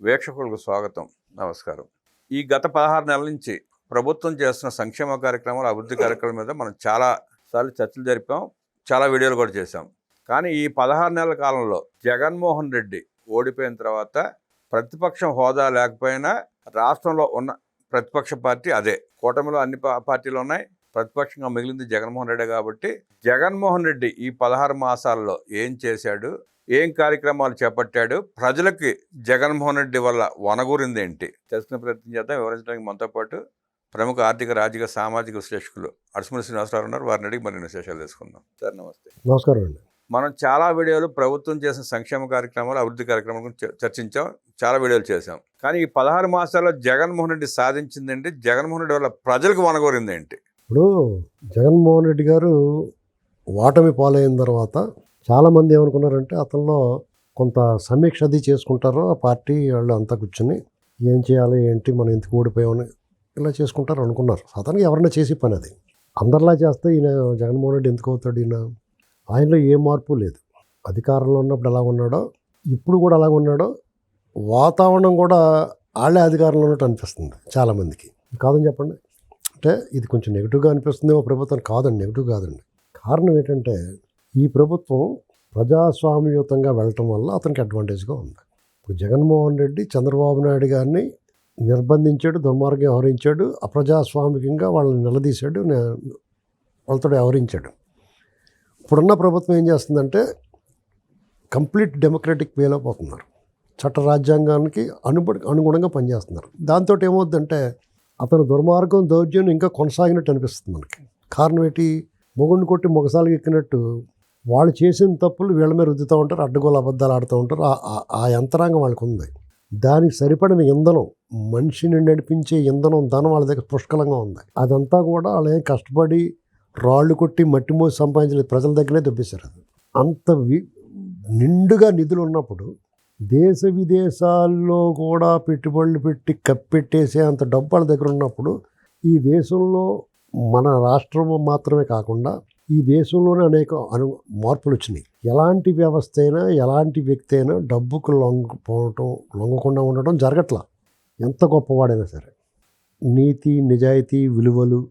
వీక్షకులకు స్వాగతం. నమస్కారం. ఈ గత పదహారు నెలల నుంచి ప్రభుత్వం చేస్తున్న సంక్షేమ కార్యక్రమాలు అభివృద్ధి కార్యక్రమాల మీద మనం చాలా సార్లు చర్చలు జరిపాం చాలా వీడియోలు కూడా చేశాం. కానీ ఈ పదహారు నెలల కాలంలో జగన్మోహన్ రెడ్డి ఓడిపోయిన తర్వాత ప్రతిపక్షం హోదా లేకపోయినా రాష్ట్రంలో ఉన్న ప్రతిపక్ష పార్టీ అదే. కూటమిలో అన్ని పార్టీలు ఉన్నాయి. ప్రతిపక్షంగా మిగిలింది జగన్మోహన్ రెడ్డి కాబట్టి జగన్మోహన్ రెడ్డి ఈ పదహారు మాసాల్లో ఏం చేశాడు? ఏం కార్యక్రమాలు చేపట్టాడు? ప్రజలకి జగన్మోహన్ రెడ్డి వల్ల వనగూరింది ఏంటి తెలుసుకునే ప్రయత్నం చేద్దాం. వివరించడానికి మనతో పాటు ప్రముఖ ఆర్థిక రాజకీయ సామాజిక విశ్లేషకులు అడుసుమని శ్రీనివాసరావు ఉన్నారు. వారిని అడిగి మరిన్ని విశేషాలు తెలుసుకుందాం. సార్ నమస్తే. నమస్కారం అండి. మనం చాలా వీడియోలు ప్రభుత్వం చేసిన సంక్షేమ కార్యక్రమాలు అభివృద్ధి కార్యక్రమాల చర్చించాం. చాలా వీడియోలు చేశాం. కానీ ఈ పదహారు మాసాల్లో జగన్మోహన్ రెడ్డి సాధించిందేంటి? జగన్మోహన్ రెడ్డి వల్ల ప్రజలకు వనగోరింది ఏంటి ఇప్పుడు జగన్మోహన్ రెడ్డి గారు ఓటమి పాలైన తర్వాత చాలామంది ఏమనుకున్నారంటే అతనిలో కొంత సమీక్ష అది చేసుకుంటారు ఆ పార్టీ వాళ్ళు అంతా కూర్చొని ఏం చేయాలి ఏంటి మనం ఎందుకు ఓడిపోయామని ఇలా చేసుకుంటారు అనుకున్నారు. అతనికి ఎవరైనా చేసి పని అది. అందరిలా చేస్తే ఈయన జగన్మోహన్ రెడ్డి ఎందుకు అవుతాడు ఈయన? ఆయనలో ఏ మార్పు లేదు. అధికారంలో ఉన్నప్పుడు ఎలా ఉన్నాడో ఇప్పుడు కూడా అలాగ ఉన్నాడో వాతావరణం కూడా వాళ్ళే అధికారంలో ఉన్నట్టు అనిపిస్తుంది చాలామందికి. కాదని చెప్పండి. అంటే ఇది కొంచెం నెగిటివ్గా అనిపిస్తుందేమో ప్రభుత్వం. కాదండి నెగిటివ్ కాదండి. కారణం ఏంటంటే ఈ ప్రభుత్వం ప్రజాస్వామ్యయుతంగా వెళ్ళటం వల్ల అతనికి అడ్వాంటేజ్గా ఉంది. ఇప్పుడు జగన్మోహన్ రెడ్డి చంద్రబాబు నాయుడు గారిని నిర్బంధించాడు దుర్మార్గం వ్యవహరించాడు అప్రజాస్వామికంగా వాళ్ళని నిలదీశాడు వాళ్ళతో వ్యవహరించాడు. ఇప్పుడున్న ప్రభుత్వం ఏం చేస్తుందంటే కంప్లీట్ డెమోక్రటిక్ వేలో పోతున్నారు. చట్ట రాజ్యాంగానికి అనుబడి అనుగుణంగా పనిచేస్తున్నారు. దాంతో ఏమవుద్దంటే అతను దుర్మార్గం దౌర్జన్యం ఇంకా కొనసాగినట్టు అనిపిస్తుంది మనకి. కారణం ఏంటి? మొగుడిని కొట్టి మొగసాలకు ఎక్కినట్టు వాళ్ళు చేసిన తప్పులు వీళ్ళ మీద రుద్దుతూ ఉంటారు అడ్డగోలు అబద్ధాలు ఆడుతూ ఉంటారు. ఆ- ఆ- యంత్రాంగం వాళ్ళకు ఉంది. దానికి సరిపడిన ఇంధనం మనిషిని నడిపించే ఇంధనం ధనం వాళ్ళ దగ్గర పుష్కలంగా ఉంది. అదంతా కూడా వాళ్ళు ఏం కష్టపడి రాళ్ళు కొట్టి మట్టి మోసి సంపాదించలేదు ప్రజల దగ్గరే దొబ్బేశారు అది. అంత వి నిండుగా నిధులు ఉన్నప్పుడు దేశ విదేశాల్లో కూడా పెట్టుబడులు పెట్టి కప్పెట్టేసే అంత డబ్బు వాళ్ళ దగ్గర ఉన్నప్పుడు ఈ దేశంలో మన రాష్ట్రం మాత్రమే కాకుండా ఈ దేశంలోనే అనేక అను మార్పులు వచ్చినాయి. ఎలాంటి వ్యవస్థ అయినా ఎలాంటి వ్యక్తి అయినా డబ్బుకు లొంగిపోవటం లొంగకుండా ఉండటం జరగట్లా. ఎంత గొప్పవాడైనా సరే. నీతి నిజాయితీ విలువలు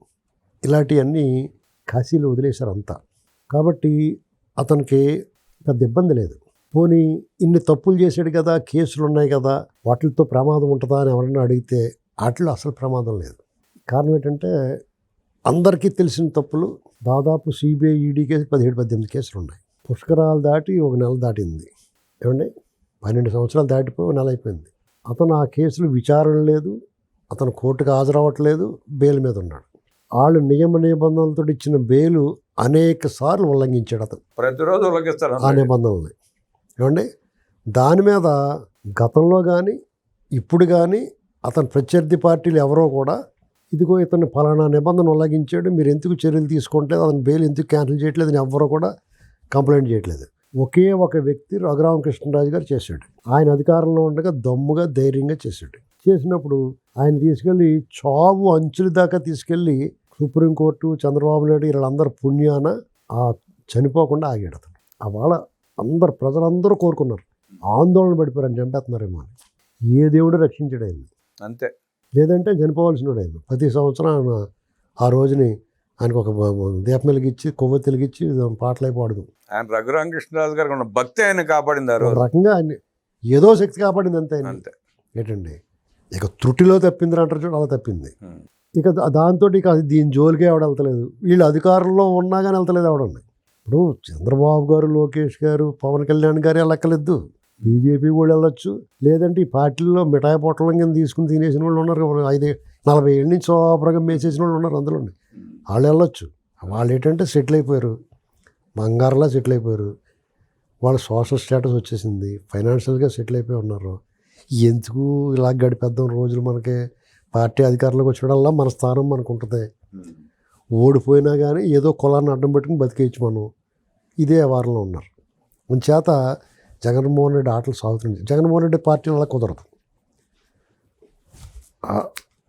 ఇలాంటివన్నీ కాశీలో వదిలేశారు అంతా. కాబట్టి అతనికి పెద్ద ఇబ్బంది లేదు. పోనీ ఇన్ని తప్పులు చేశాడు కదా కేసులు ఉన్నాయి కదా వాటితో ప్రమాదం ఉంటుందా అని ఎవరైనా అడిగితే వాటిలో అసలు ప్రమాదం లేదు. కారణం ఏంటంటే అందరికీ తెలిసిన తప్పులు దాదాపు సిబిఐ ఈడీ కేసు పదిహేడు పద్దెనిమిది కేసులు ఉన్నాయి. పుష్కరాలు దాటి ఒక నెల దాటింది. ఏమండి? పన్నెండు సంవత్సరాలు దాటిపోయి ఒక నెల అయిపోయింది. అతను ఆ కేసులు విచారణ లేదు. అతను కోర్టుకు హాజరవ్వట్లేదు. బెయిల్ మీద ఉన్నాడు. వాళ్ళు నియమ నిబంధనలతో ఇచ్చిన బెయిలు అనేక సార్లు ఉల్లంఘించాడు అతను. ప్రతిరోజు ఉల్లంఘిస్తారు ఆ నిబంధనల్ని. ఏమండి? దాని మీద గతంలో కానీ ఇప్పుడు కానీ అతని ప్రత్యర్థి పార్టీలు ఎవరో కూడా ఇదిగో ఇతను ఫలానా నిబంధన ఉల్లంఘించాడు మీరు ఎందుకు చర్యలు తీసుకోవట్లేదు అతని బెయిల్ ఎందుకు క్యాన్సిల్ చేయట్లేదు అని ఎవ్వరూ కూడా కంప్లైంట్ చేయట్లేదు. ఒకే ఒక వ్యక్తి రఘురామకృష్ణరాజు గారు చేశాడు. ఆయన అధికారంలో ఉండగా దమ్ముగా ధైర్యంగా చేశాడు. చేసినప్పుడు ఆయన తీసుకెళ్ళి చావు అంచుల దాకా తీసుకెళ్ళి సుప్రీంకోర్టు చంద్రబాబు నాయుడు వీళ్ళందరూ పుణ్యాన ఆ చనిపోకుండా ఆగాడు అతను. వాళ్ళ అందరు ప్రజలందరూ కోరుకున్నారు. ఆందోళన పడిపోయారు ఆయన చంపేస్తున్నారేమో అని. ఏ దేవుడు రక్షించడైంది? అంతే. లేదంటే చనిపోవాల్సిన ఆయన. ప్రతి సంవత్సరం ఆయన ఆ రోజుని ఆయనకు ఒక దీపం వెలిగించి కొవ్వొత్తి వెలిగించి పాటలై పాడదు ఆయన రఘురామకృష్ణరాజు గారికి ఉన్న భక్తి ఆయన కాపాడింది రకంగా ఆయన ఏదో శక్తి కాపాడింది అంతే అంతే. ఏంటండి? ఇక త్రుటిలో తప్పింది అంటారు చూడు అలా తప్పింది. ఇక దాంతో ఇక అది దీని జోలికే ఎవడ వెళ్తలేదు. వీళ్ళు అధికారంలో ఉన్నా కానీ వెళ్తలేదు ఎవడండి ఇప్పుడు చంద్రబాబు గారు లోకేష్ గారు పవన్ కళ్యాణ్ గారు వెళ్ళక్కర్లేదు. బీజేపీ కూడా వెళ్ళొచ్చు. లేదంటే ఈ పార్టీల్లో మిఠాయి పొట్టలం కింద తీసుకుని తినేసిన వాళ్ళు ఉన్నారు ఐదు నలభై ఏళ్ళ నుంచి శోభ్రంగా మేసేసిన వాళ్ళు ఉన్నారు అందులో వాళ్ళు వెళ్ళొచ్చు. వాళ్ళు ఏంటంటే సెటిల్ అయిపోయారు. బంగారంలా సెటిల్ అయిపోయారు. వాళ్ళ సోషల్ స్టేటస్ వచ్చేసింది. ఫైనాన్షియల్గా సెటిల్ అయిపోయి ఉన్నారు. ఎందుకు ఇలా గడిపేద్దాం రోజులు మనకి? పార్టీ అధికారంలోకి వచ్చినడల్లా మన స్థానం మనకు ఉంటుంది. ఉమ్. ఓడిపోయినా కానీ ఏదో కులాన్ని అడ్డం పెట్టుకుని బతికేయచ్చు మనం. ఇదే వారంలో ఉన్నారు. చేత జగన్మోహన్ రెడ్డి ఆటలు సాగుతుంది జగన్మోహన్ రెడ్డి పార్టీ అలా కుదరదు.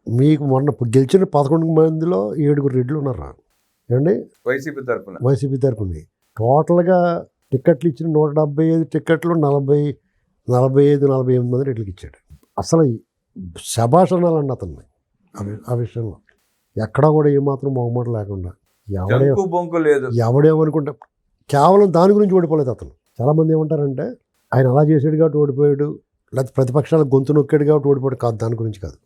మీకు మొన్న గెలిచిన పదకొండు మందిలో ఏడుగురు రెడ్లు ఉన్నారు? ఏమండి? వైసీపీ తరఫున వైసీపీ తరపుని టోటల్గా టికెట్లు ఇచ్చిన నూట డెబ్బై ఐదు టికెట్లు నలభై నలభై ఐదు నలభై ఎనిమిది మంది రెడ్లకి ఇచ్చాడు. అసలు శభాష్ అనాలండి అతన్ని ఆ విషయంలో. ఎక్కడా కూడా ఏమాత్రం మొహమాట లేకుండా ఎవడే జంకు బొంకు లేదు. ఎవడేమనుకుంటే కేవలం దాని గురించి ఓడిపోలేదు అతను. చాలామంది ఏమంటారంటే ఆయన అలా చేసాడు కాబట్టి ఓడిపోయాడు లేకపోతే ప్రతిపక్షాల గొంతు నొక్కాడు కాబట్టి ఓడిపోయాడు కాదు దాని గురించి కాదు.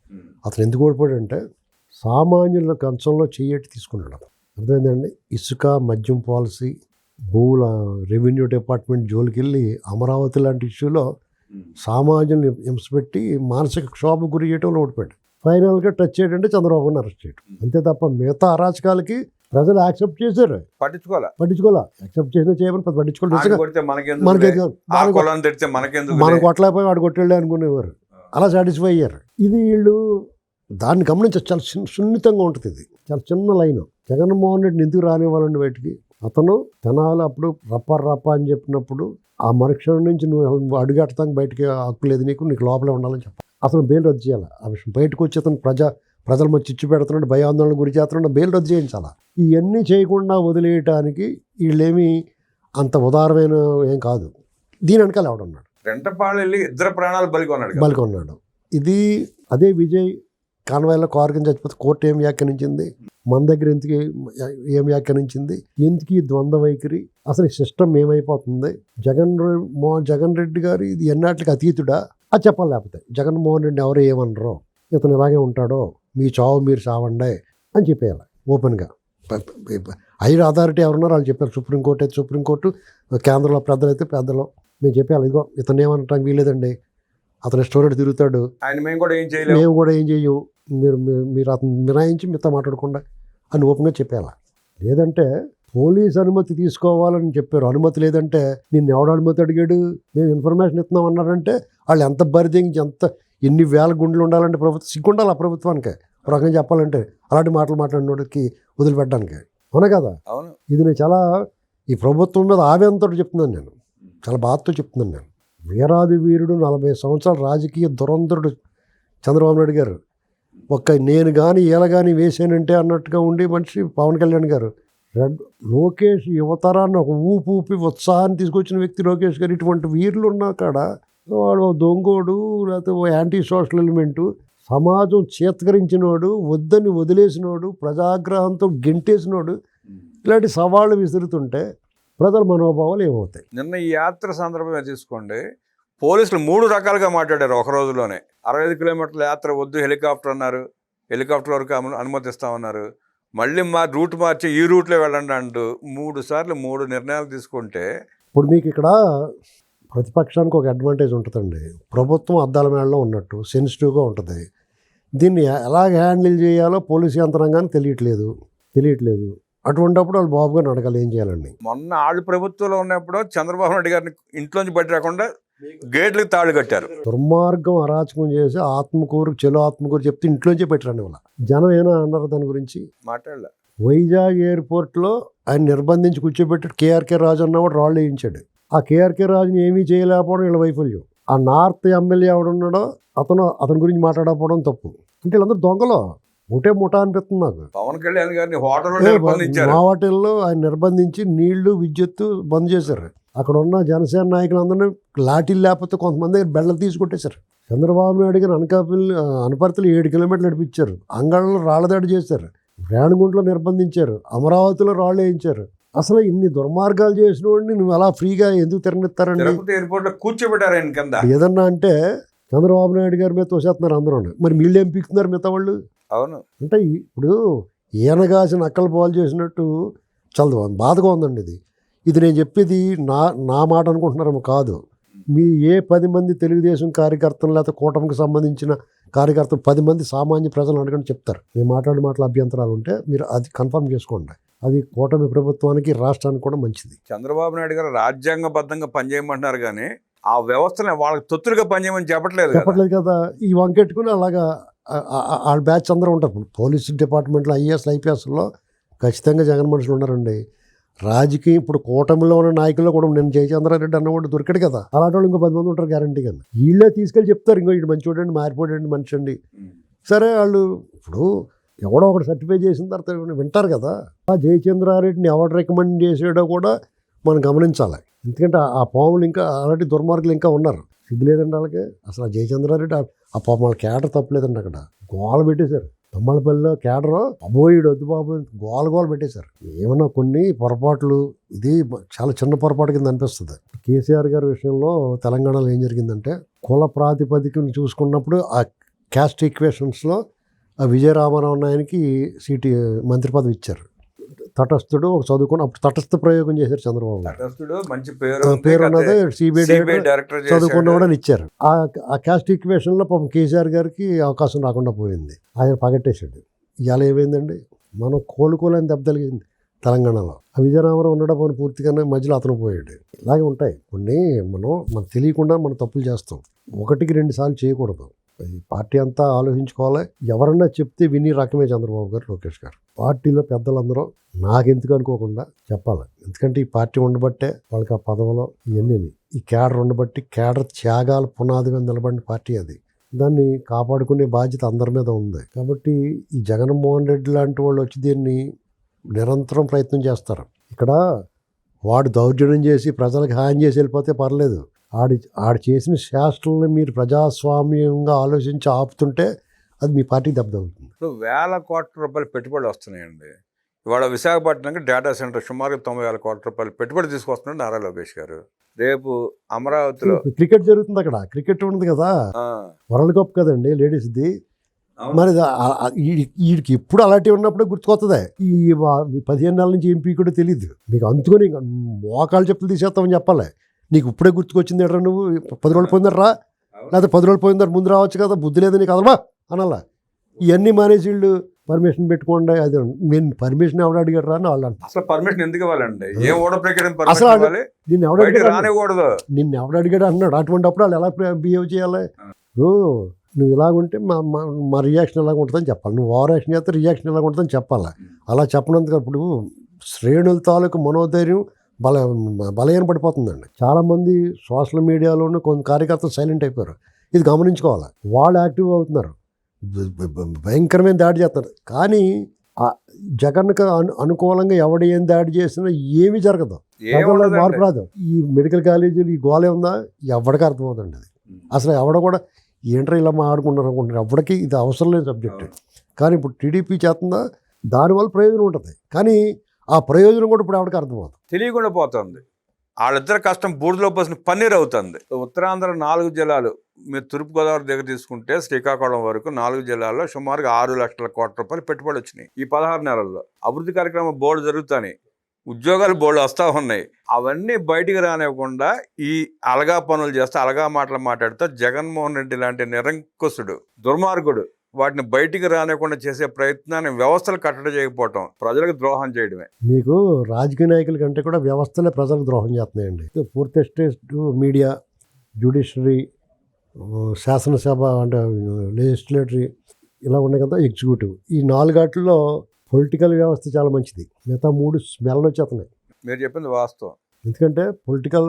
అతను ఎందుకు ఓడిపోయాడు అంటే సామాన్యుల కంచంలో చెయ్యటి తీసుకున్నాడు అతను. అర్థమైందండి? ఇసుక మద్యం పాలసీ భూముల రెవెన్యూ డిపార్ట్మెంట్ జోలికి వెళ్ళి అమరావతి లాంటి ఇష్యూలో సామాన్యుల్ని హింసపెట్టి మానసిక క్షోభ గురి చేయటంలో ఓడిపోయాడు. ఫైనల్గా టచ్ చేయడంటే చంద్రబాబుని అరెస్ట్ చేయడం అంతే తప్ప మిగతా అరాచకాలకి ప్రజలు యాక్సెప్ట్ చేశారు. పట్టించుకోవాలా పట్టించుకోలే. యాక్సెప్ట్ చేసినా చేయమని మనకెందుకు మనం కొట్టలేకపోయి వాడు కొట్టాడు అనుకునేవారు. అలా సాటిస్ఫై అయ్యారు. ఇది వీళ్ళు దాన్ని గమనించ చాలా చిన్న- సున్నితంగా ఉంటుంది ఇది. చాలా చిన్న లైన్. జగన్మోహన్ రెడ్డిని ఎందుకు రానివ్వాలండి బయటికి? అతను తెనాలి అప్పుడు రప్ప రప్ప అని చెప్పినప్పుడు ఆ మరుక్షణం నుంచి నువ్వు అడుగెడతానికి బయటికి హక్కు లేదు నీకు నీకు లోపలే ఉండాలని చెప్పాలి. అతను బెయిల్ రద్దు చేయాలి. ఆ విషయం బయటకు వచ్చి అతను ప్రజా ప్రజల మధ్య చిచ్చు పెడుతున్నాడు భయాందోళన గురి చేస్తున్నాడు బెయిల్ రద్దు చేయించాలా? ఇవన్నీ చేయకుండా వదిలేయటానికి వీళ్ళేమీ అంత ఉదారమైన ఏం కాదు. దీని వెనకాల ఎవడున్నాడు రెంటపాళ్ళు వెళ్ళి ఇద్దరు ప్రాణాలు బలి కొన్నాడు కదా. బలికొన్నాడు ఇది అదే విజయ్ కాన్వాయ్లో కారు కింద చచ్చిపోతే కోర్టు ఏం వ్యాఖ్యానించింది? మన దగ్గర ఎందుకు ఏం వ్యాఖ్యానించింది? ఎందుకు ద్వంద్వ వైఖరి? అసలు ఈ సిస్టమ్ ఏమైపోతుంది? జగన్ మో జగన్ రెడ్డి గారు ఇది ఎన్నాటికి అతీతుడా? అది చెప్పాలి లేకపోతే జగన్మోహన్ రెడ్డి ఎవరు ఏమనరు? ఇతను ఇలాగే ఉంటాడో? మీ చావు మీరు చావండి అని చెప్పేయాలి ఓపెన్గా. ఐదు అథారిటీ ఎవరున్నారో వాళ్ళు చెప్పారు సుప్రీంకోర్టు అయితే సుప్రీంకోర్టు కేంద్రంలో పెద్దలు అయితే పెద్దలు. మేము చెప్పాలి ఇదిగో ఇతను ఏమనటానికి వీలేదండి అతను రెస్టారెంట్ తిరుగుతాడు. ఆయన మేము కూడా ఏం చేయలేము మేము కూడా ఏం చెయ్యం మీరు మీరు- అతను మినాయించి మీతో మాట్లాడకుండా అని ఓపెన్గా చెప్పేలా లేదంటే పోలీస్ అనుమతి తీసుకోవాలని చెప్పారు. అనుమతి లేదంటే నిన్ను ఎవడు అనుమతి అడిగాడు? మేము ఇన్ఫర్మేషన్ ఇస్తున్నాం అన్నారంటే వాళ్ళు ఎంత బరిదెంగి ఎంత ఎన్ని వేల గుండెలు ఉండాలంటే ప్రభుత్వం సిగ్గుండాలి ఆ ప్రభుత్వానికి. ఒక రకంగా చెప్పాలంటే అలాంటి మాటలు మాట్లాడినోడికి వదిలిపెట్టడానికి. అవునా కదా? అవును. ఇది నేను చాలా ఈ ప్రభుత్వం మీద ఆవేదంతో చెప్తున్నాను నేను. చాలా బాధతో చెప్తున్నాను నేను. వీరాది వీరుడు నలభై సంవత్సరాల రాజకీయ దురంధరుడు చంద్రబాబు నాయుడు గారు. ఒక్క నేను కానీ ఈల కానీ వేసానంటే అన్నట్టుగా ఉండి మనిషి పవన్ కళ్యాణ్ గారు. రెడ్ లోకేష్ యువతరాన్ని ఒక ఊపు ఊపి ఉత్సాహాన్ని తీసుకొచ్చిన వ్యక్తి లోకేష్ గారు. ఇటువంటి వీరులు ఉన్న కాడ వాడు దొంగోడు లేకపోతే ఓ యాంటీ సోషల్ ఎలిమెంటు సమాజం చేత్కరించినోడు వద్దని వదిలేసినోడు ప్రజాగ్రహంతో గెంటేసినోడు ఇలాంటి సవాళ్ళు విసురుతుంటే ప్రజల మనోభావాలు ఏమవుతాయి? నిన్న ఈ యాత్ర సందర్భంగా తీసుకోండి పోలీసులు మూడు రకాలుగా మాట్లాడారు ఒక రోజులోనే. అరవై ఐదు కిలోమీటర్ల యాత్ర వద్దు హెలికాప్టర్ అన్నారు. హెలికాప్టర్ వరకు అను- అనుమతిస్తామన్నారు మళ్ళీ మా రూట్ మార్చి ఈ రూట్లో వెళ్ళండి అంటూ మూడు సార్లు మూడు నిర్ణయాలు తీసుకుంటే ఇప్పుడు మీకు ఇక్కడ ప్రతిపక్షానికి ఒక అడ్వాంటేజ్ ఉంటుందండి. ప్రభుత్వం అద్దాల మేడలో ఉన్నట్టు సెన్సిటివ్గా ఉంటుంది. దీన్ని ఎలాగ హ్యాండిల్ చేయాలో పోలీసు యంత్రాంగానికి తెలియట్లేదు. తెలియట్లేదు. అటువంటిప్పుడు వాళ్ళు బాబు గారిని అడగాలి ఏం చేయాలండి? మొన్న ఆళ్ళు ప్రభుత్వంలో ఉన్నప్పుడు చంద్రబాబు నాయుడు గారిని ఇంట్లోంచి బయట రాకుండా గేట్లకు తాళ్ళు కట్టారు. దుర్మార్గం అరాచకం చేసి ఆత్మకూరు చెలో ఆత్మకూరు చెప్తే ఇంట్లోంచే పెట్టరండి వాళ్ళ జనం ఏనా అన్నారు దాని గురించి? మాట్లాడలే. వైజాగ్ ఎయిర్పోర్ట్లో ఆయన నిర్బంధించి కూర్చోబెట్టి కేఆర్కే రాజు అన్నవాడు రాళ్ళు వేయించాడు. ఆ కేఆర్కే రాజుని ఏమీ చేయలేకపోవడం వీళ్ళ వైఫల్యం. ఆ నార్త్ ఎమ్మెల్యే ఎవడున్నాడో అతను అతని గురించి మాట్లాడకపోవడం తప్పు. అంటే వీళ్ళందరూ దొంగలు. ఒకటే ముఠా అనిపిస్తుంది నాకు. పవన్ కళ్యాణ్ గారిని హోటల్లో మా వాటిల్లో ఆయన నిర్బంధించి నీళ్ళు విద్యుత్తు బంద్ చేశారు. అక్కడ ఉన్న జనసేన నాయకులందరినీ లాఠీలు లేకపోతే కొంతమంది బెళ్ళలు తీసుకొట్టేశారు చంద్రబాబు నాయుడు గారు అనకాపల్లి అనపర్తిలో ఏడు కిలోమీటర్లు నడిపించారు. అంగళ్ళలో రాళ్ళదాడి చేశారు. రేణిగుంటలో నిర్బంధించారు. అమరావతిలో రాళ్ళు వేయించారు. అసలు ఇన్ని దుర్మార్గాలు చేసిన వాడిని నువ్వు అలా ఫ్రీగా ఎందుకు తిరగనిస్తారండి? తిరుపతి ఎయిర్పోర్ట్లో కూర్చోబెట్టారు ఆయన కింద. ఏదన్నా అంటే చంద్రబాబు నాయుడు గారి మీద తోసేస్తున్నారు అందరూ మరి వీళ్ళు ఏం పీకుతున్నారు మిగతా వాళ్ళు? అవును. అంటే ఇప్పుడు ఈయనగాసిన అక్కలు పాలు చేసినట్టు చాలా బాధగా ఉందండి ఇది. ఇది నేను చెప్పేది నా నా మాట అనుకుంటున్నారేమో కాదు. మీ ఏ పది మంది తెలుగుదేశం కార్యకర్తలు లేకపోతే కూటమికి సంబంధించిన కార్యకర్తలు పది మంది సామాన్య ప్రజలు అడగని చెప్తారు. మేము మాట్లాడే మాటలు అభ్యంతరాలు ఉంటే మీరు అది కన్ఫర్మ్ చేసుకోండి. అది కూటమి ప్రభుత్వానికి రాష్ట్రానికి కూడా మంచిది. చంద్రబాబు నాయుడు గారు రాజ్యాంగబద్ధంగా పనిచేయమంటున్నారు కానీ ఆ వ్యవస్థని వాళ్ళకి తొత్తులుగా పనిచేయమని చెప్పట్లేదు చెప్పట్లేదు కదా. ఈ వంకెట్టుకుని అలాగా ఆ- వాళ్ళ బ్యాచ్ అందరూ ఉంటారు. ఇప్పుడు పోలీస్ డిపార్ట్మెంట్లో ఐఏఎస్ ఐపీఎస్లో ఖచ్చితంగా జగన్ మనుషులు ఉన్నారండి. రాజకీయం ఇప్పుడు కూటమిలో ఉన్న నాయకుల్లో కూడా నేను జయచంద్రారెడ్డి అన్నవాడు దొరికాడు కదా. అలాంటి వాళ్ళు ఇంకో పది మంది ఉంటారు గ్యారంటీగా. వీళ్ళే తీసుకెళ్ళి చెప్తారు ఇంకో ఇటు మంచి చూడండి మారిపోడండి మనిషి అండి సరే వాళ్ళు ఇప్పుడు ఎవడో ఒకటి సర్టిఫై చేసిన తర్వాత వింటారు కదా? ఆ జయచంద్రారెడ్డిని ఎవడు రికమెండ్ చేసాడో కూడా మనం గమనించాలి. ఎందుకంటే ఆ- పాములు ఇంకా అలాంటి దుర్మార్గులు ఇంకా ఉన్నారు. సిగ్గు లేదండి వాళ్ళకి. అసలు ఆ జయచంద్రారెడ్డి ఆ- పాము వాళ్ళ కేడర్ తప్పలేదండి అక్కడ. గోల పెట్టేశారు. తమ్మలపల్లిలో కేడర్ అబోయిడు వద్దు బాబు గోల గోల పెట్టేశారు. ఏమన్నా కొన్ని పొరపాట్లు ఇది చాలా చిన్న పొరపాటు కింద అనిపిస్తుంది. కేసీఆర్ గారి విషయంలో తెలంగాణలో ఏం జరిగిందంటే కుల ప్రాతిపదికను చూసుకున్నప్పుడు ఆ క్యాస్ట్ ఈక్వేషన్స్లో ఆ విజయరామారావు నాయనకి సీటు మంత్రి పదవి ఇచ్చారు. తటస్థుడు ఒక చదువుకుని అప్పుడు తటస్థ ప్రయోగం చేశారు చంద్రబాబు తటస్థుడు మంచి పేరు పేరు ఉన్నది సిబిఐ డైరెక్టర్ చదువుకున్న. కూడా ఇచ్చారు. ఆ క్యాస్ట్ ఈక్వేషన్లో పాపం కేసీఆర్ గారికి అవకాశం రాకుండా పోయింది. ఆయన పగట్టేశాడు. ఇవాళ ఏమైందండి? మనం కోలుకోలేని దెబ్బ తగిలింది తెలంగాణలో. ఆ విజయరామరావు ఉండడం పోనీ పూర్తిగానే మధ్యలో అతను పోయాడు. ఇలాగే ఉంటాయి. కొన్ని మనం మనకు తెలియకుండా మనం తప్పులు చేస్తాం. ఒకటికి రెండు సార్లు చేయకూడదు. పార్టీ అంతా ఆలోచించుకోవాలి. ఎవరన్నా చెప్తే విని రకమే చంద్రబాబు గారు లోకేష్ గారు. పార్టీలో పెద్దలందరూ నాకెందుకు అనుకోకుండా చెప్పాలి. ఎందుకంటే ఈ పార్టీ ఉండబట్టే వాళ్ళకి ఆ పదవులో ఇవన్నీ ఈ కేడర్ ఉండబట్టి కేడర్ త్యాగాల పునాది మీద నిలబడిన పార్టీ అది. దాన్ని కాపాడుకునే బాధ్యత అందరి మీద ఉంది. కాబట్టి ఈ జగన్మోహన్ రెడ్డి లాంటి వాళ్ళు వచ్చి దీన్ని నిరంతరం ప్రయత్నం చేస్తారు. ఇక్కడ వాడు దౌర్జన్యం చేసి ప్రజలకు హాని చేసి వెళ్ళిపోతే పర్లేదు. ఆడి ఆడు చేసిన శాస్త్రాలను మీరు ప్రజాస్వామ్యంగా ఆలోచించి ఆపుతుంటే అది మీ పార్టీకి దెబ్బ తగులుతుంది ఇప్పుడు వేల కోట్ల రూపాయలు పెట్టుబడులు వస్తున్నాయండి. ఇవాళ విశాఖపట్నంకి డేటా సెంటర్ సుమారు తొంభై వేల కోట్ల రూపాయలు పెట్టుబడి తీసుకొస్తున్నాడు నారా లోకేష్ గారు. రేపు అమరావతిలో క్రికెట్ జరుగుతుంది అక్కడ. క్రికెట్ ఉంది కదా. వరల్డ్ కప్ కదండి లేడీస్ది. మరి వీడికి ఎప్పుడు అలాంటివి ఉన్నప్పుడే గుర్తుకొస్తుంది ఈ పదిహేను నెలల నుంచి ఎంపీ కూడా తెలియదు మీకు అందుకొని మోకాలు చెప్పులు తీసేస్తామని చెప్పాలి. నీకు ఇప్పుడే గుర్తుకొచ్చింది ఎట్రా నువ్వు? పది రోజులు పోయిందరా లేకపోతే పది రోజులు పోయిందర ముందు రావచ్చు కదా బుద్ధి లేదు నీకు అదమా అనాలా? ఇవన్నీ మానేసి వీళ్ళు పర్మిషన్ పెట్టుకోండి అది నేను పర్మిషన్ ఎవడు అడిగాడు రా అని వాళ్ళు అసలు పర్మిషన్ ఎందుకు ఇవ్వాలండి? ఏం ఓడ ప్రకారం అసలు నిన్ను ఎవడు రానివ్వకూడదు. నిన్ను ఎవడు అడిగాడు అన్నాడు? అటువంటి అప్పుడు వాళ్ళు ఎలా బిహేవ్ చేయాలి? నువ్వు నువ్వు ఇలాగుంటే మా మా మా రియాక్షన్ ఎలాగ ఉంటుందని చెప్పాలి. నువ్వు ఓవర్ యాక్షన్ చేస్తే రియాక్షన్ ఎలాగ ఉంటుందని చెప్పాలి. అలా చెప్పినందుకు అప్పుడు శ్రేణుల తాలూకు మనోధైర్యం బల బలహీన పడిపోతుందండి. చాలామంది సోషల్ మీడియాలోనూ కొంత కార్యకర్తలు సైలెంట్ అయిపోయారు. ఇది గమనించుకోవాలి? వాళ్ళు యాక్టివ్ అవుతున్నారు. భయంకరమైన దాడి చేస్తున్నారు. కానీ జగన్కు అను అనుకూలంగా ఎవడు ఏం దాడి చేసినా ఏమీ జరగదు. ప్రజల్లో మార్పు రాదు. ఈ మెడికల్ కాలేజీలు ఈ గోలే ఉందా? ఎవరికి అర్థమవుతుంది అది. అసలు ఎవడ కూడా ఏంట్రా ఇలా మాట్లాడుకుంటారు అనుకుంటారు ఎవరికి ఇది అవసరం లేని సబ్జెక్ట్. కానీ ఇప్పుడు టీడీపీ చేస్తుందా? దానివల్ల ప్రయోజనం ఉంటుంది. కానీ ఆ ప్రయోజనం కూడా ఇప్పుడు ఎవరికి అర్థమవుతుంది. తెలియకుండా పోతుంది. వాళ్ళిద్దరు కష్టం బూడిదలో పోసిన పన్నీర్ అవుతుంది. ఉత్తరాంధ్ర నాలుగు జిల్లాలు మీరు తూర్పుగోదావరి దగ్గర తీసుకుంటే శ్రీకాకుళం వరకు నాలుగు జిల్లాల్లో సుమారుగా ఆరు లక్షల కోట్ల రూపాయలు పెట్టుబడి వచ్చినాయి. ఈ పదహారు నెలల్లో అభివృద్ధి కార్యక్రమం బోర్డు జరుగుతాయి ఉద్యోగాలు బోర్డు వస్తూ ఉన్నాయి. అవన్నీ బయటికి రానివ్వకుండా ఈ అలగా పనులు చేస్తే అలగా మాటలు మాట్లాడుతూ జగన్మోహన్ రెడ్డి లాంటి నిరంకుశుడు దుర్మార్గుడు వాటిని బయటికి రానివ్వకుండా చేసే ప్రయత్నాన్ని వ్యవస్థలు కట్టడి చేయకపోవటం ప్రజలకు ద్రోహం చేయడమే. మీకు రాజకీయ నాయకుల కంటే కూడా వ్యవస్థలే ప్రజలకు ద్రోహం చేస్తున్నాయండి. పూర్తి ఎస్టేట్ మీడియా జ్యుడిషరీ శాసనసభ అంటే లెజిస్లేటరీ ఇలా ఉన్నాయి కదా ఎగ్జిక్యూటివ్. ఈ నాలుగాటిల్లో పొలిటికల్ వ్యవస్థ చాలా మంచిది. మిగతా మూడు స్మెల్ వచ్చేస్తున్నాయి. మీరు చెప్పింది వాస్తవం. ఎందుకంటే పొలిటికల్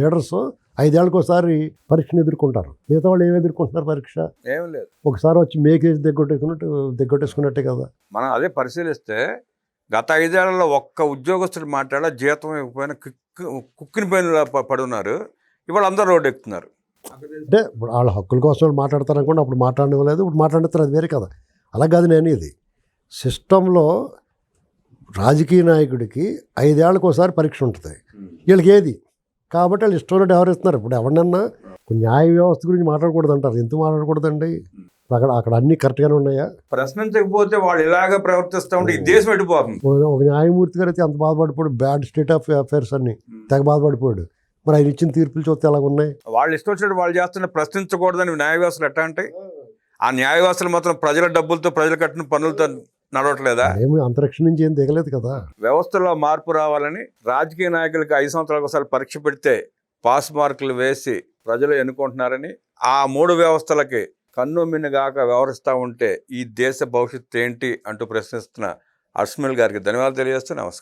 లీడర్స్ ఐదేళ్ళకి ఒకసారి పరీక్షను ఎదుర్కొంటారు. మిగతా వాళ్ళు ఏమి ఎదుర్కొంటున్నారు పరీక్ష? ఏం లేదు. ఒకసారి వచ్చి మేకేసి దగ్గొట్టేసుకున్నట్టు దగ్గొట్టేసుకున్నట్టే కదా. మనం అదే పరిశీలిస్తే గత ఐదేళ్ళలో ఒక్క ఉద్యోగస్తుడు మాట్లాడ జీతం ఇవ్వకపోయినా కుక్కి కుక్కిన పైన పడి ఉన్నారు ఇవాళ అందరూ రోడ్డు ఎక్కుతున్నారు. అంటే ఇప్పుడు వాళ్ళ హక్కుల కోసం వాళ్ళు మాట్లాడతారు అనుకోండి అప్పుడు మాట్లాడనివ్వలేదు ఇప్పుడు మాట్లాడిస్తారు అది వేరే కదా. అలా కాదు నేను ఇది. సిస్టంలో రాజకీయ నాయకుడికి ఐదేళ్ళకి ఒకసారి పరీక్ష ఉంటుంది. వీళ్ళకి ఏది? కాబట్టి వాళ్ళు ఇష్టం ఉన్నట్టు ఎవరిస్తున్నారు ఇప్పుడు ఎవరినన్నా న్యాయ వ్యవస్థ గురించి మాట్లాడకూడదు అంటారు ఎందుకు మాట్లాడకూడదండి? అక్కడ అక్కడ అన్నీ కరెక్ట్గానే ఉన్నాయా? ప్రశ్నించకపోతే వాళ్ళు ఇలాగ ప్రవర్తిస్తూ ఉంటే ఈ దేశం ఎడిపోతుంది ఒక- న్యాయమూర్తి గారు అయితే అంత బాధపడిపోయాడు బ్యాడ్ స్టేట్ ఆఫ్ అఫైర్స్ అన్ని తెగ బాధపడిపోయాడు. మరి ఆయన ఇచ్చిన తీర్పులు చూస్తే ఎలా ఉన్నాయి? వాళ్ళు ఇష్టం వచ్చినట్టు వాళ్ళు చేస్తున్న ప్రశ్నించకూడదని న్యాయ వ్యవస్థలు ఎట్లా ఉంటాయి? ఆ న్యాయ వ్యవస్థలు మాత్రం ప్రజల డబ్బులతో ప్రజలు కట్టిన పనులతో నడవట్లేదా? ఏమి అంతరిక్షం నుంచి ఏం దిగలేదు కదా. వ్యవస్థలో మార్పు రావాలని రాజకీయ నాయకులకి ఐదు సంవత్సరాలకు ఒకసారి పరీక్ష పెడితే పాస్ మార్కులు వేసి ప్రజలు ఎన్నుకుంటున్నారని ఆ మూడు వ్యవస్థలకి కన్ను మిన్నుగాక వ్యవహరిస్తూ ఉంటే ఈ దేశ భవిష్యత్తు ఏంటి అంటూ ప్రశ్నిస్తున్న అర్స్మిల్ గారికి ధన్యవాదాలు తెలియజేస్తూ నమస్కారం.